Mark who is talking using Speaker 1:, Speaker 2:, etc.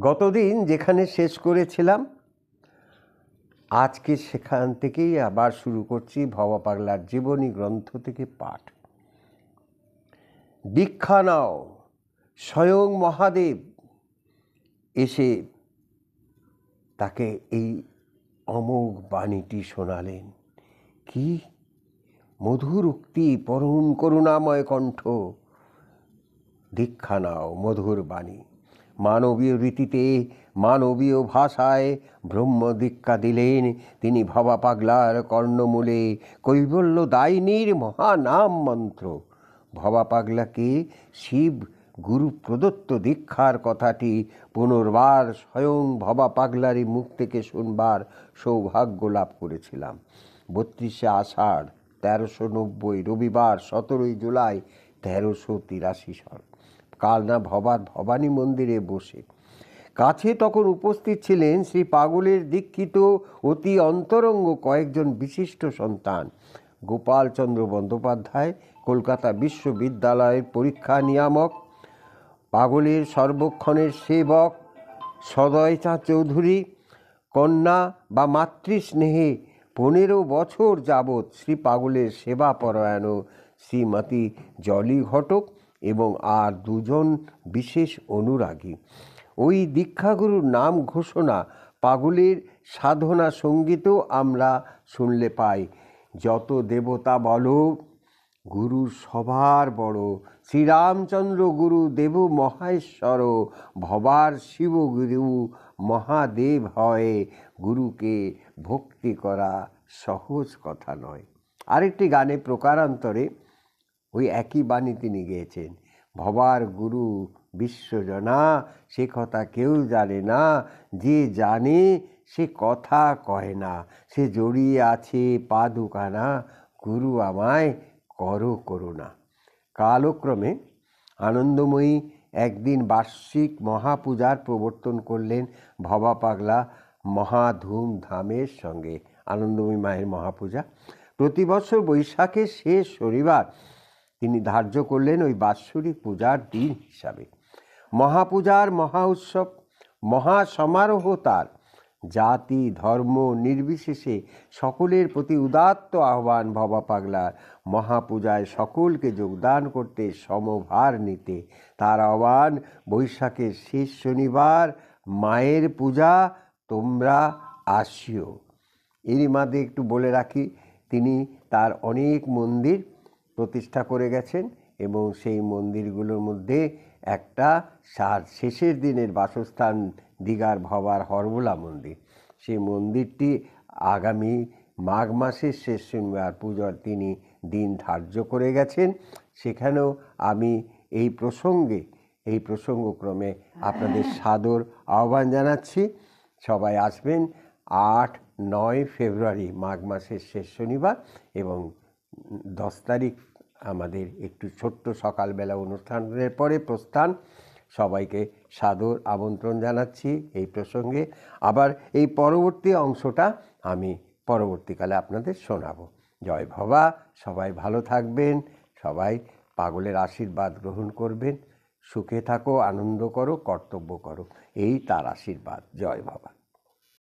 Speaker 1: গতদিন যেখানে শেষ করেছিলাম, আজকে সেখান থেকেই আবার শুরু করছি ভবা পাগলার জীবনী গ্রন্থ থেকে পাঠ। দীক্ষা নাও, স্বয়ং মহাদেব এসে তাকে এই অমোঘ বাণীটি শোনালেন। কি? মধুর উক্তি, পরম করুণাময় কণ্ঠ। দীক্ষা নাও, মধুর বাণী। মানবীয় রীতিতে, মানবীয় ভাষায় ব্রহ্ম দীক্ষা দিলেন। তিনি ভবা পাগলার কর্ণমূলে কৈবল্য দায়নীর মহানাম মন্ত্র। ভবা পাগলাকে শিব গুরু প্রদত্ত দীক্ষার কথাটি পুনর্বার স্বয়ং ভবা পাগলারই মুখ থেকে শুনবার সৌভাগ্য লাভ করেছিলাম। বত্রিশে আষাঢ়, তেরোশো নব্বই রবিবার, সতেরোই জুলাই, তেরোশো তিরাশি সাল। কালনা ভবার ভবানী মন্দিরে বসে। কাছে তখন উপস্থিত ছিলেন শ্রী পাগলের দীক্ষিত অতি অন্তরঙ্গ কয়েকজন বিশিষ্ট সন্তান। গোপালচন্দ্র বন্দ্যোপাধ্যায়, কলকাতা বিশ্ববিদ্যালয়ের পরীক্ষা নিয়ামক, পাগলের সর্বক্ষণের সেবক, সদয় চাঁদ চৌধুরী, কন্যা বা মাতৃস্নেহে পনেরো বছর যাবৎ শ্রী পাগলের সেবা পরায়ণ শ্রীমতী জলি ঘটক এবং আর দুজন বিশেষ অনুরাগী। ওই দীক্ষাগুরুর নাম ঘোষণা পাগলের সাধনা সঙ্গীতেও আমরা শুনলে পাই। যত দেবতা বলো, গুরু সবার বড়। শ্রীরামচন্দ্র গুরু দেব মহেশ্বর, ভবার শিব গুরু মহাদেব হয়। গুরুকে ভক্তি করা সহজ কথা নয়। আরেকটি গানে প্রকারান্তরে ওই একই বাণী তিনি গেয়েছেন। ভবার গুরু বিশ্বজনা সে কথা কেউ জানে না। যে জানে, সে কথা কয় না। সে জড়িয়ে আছে পা দুখানা গুরু আমায় করো করুণা। কালক্রমে আনন্দময়ী একদিন বার্ষিক মহাপূজার প্রবর্তন করলেন ভবা পাগলা মহাধুমধামের সঙ্গে। আনন্দময়ী মায়ের মহাপূজা। প্রতি বছর বৈশাখের শেষ শনিবার তিনি ধার্য করলেন ওই বাৎসরিক পূজার দিন হিসাবে। মহাপূজার মহা উৎসব, মহা সমারোহ তার। জাতি, ধর্ম নির্বিশেষে সকলের প্রতি উদাত্ত আহ্বান ভবা পাগলার। মহাপূজায় সকলকে যোগদান করতে সমভার নিতে। তার আহ্বান, বৈশাখের শেষ শনিবার, মায়ের পূজা, তোমরা আসিও। এরই মাঝে একটু বলে রাখি, তিনি তার অনেক মন্দির প্রতিষ্ঠা করে গেছেন এবং সেই মন্দিরগুলোর মধ্যে একটা সার শেষের দিনের বাসস্থান দীঘার ভবার হরবোলা মন্দির। সেই মন্দিরটি আগামী মাঘ মাসের শেষ শনিবার পুজোর তিনি দিন ধার্য করে গেছেন। সেখানেও আমি এই প্রসঙ্গে, এই প্রসঙ্গক্রমে আপনাদের সাদর আহ্বান জানাচ্ছি। সবাই আসবেন আট নয় ফেব্রুয়ারি মাঘ মাসের শেষ শনিবার এবং দশ তারিখ আমাদের একটু ছোট্ট সকালবেলা অনুষ্ঠানের পরে প্রস্থান। সবাইকে সাদর আমন্ত্রণ জানাচ্ছি এই প্রসঙ্গে। আবার এই পরবর্তী অংশটা আমি পরবর্তীকালে আপনাদের শোনাবো। জয় ভবা, সবাই ভালো থাকবেন, সবাই পাগলের আশীর্বাদ গ্রহণ করবেন, সুখে থাকো, আনন্দ করো, কর্তব্য করো, এই তার আশীর্বাদ। জয় বাবা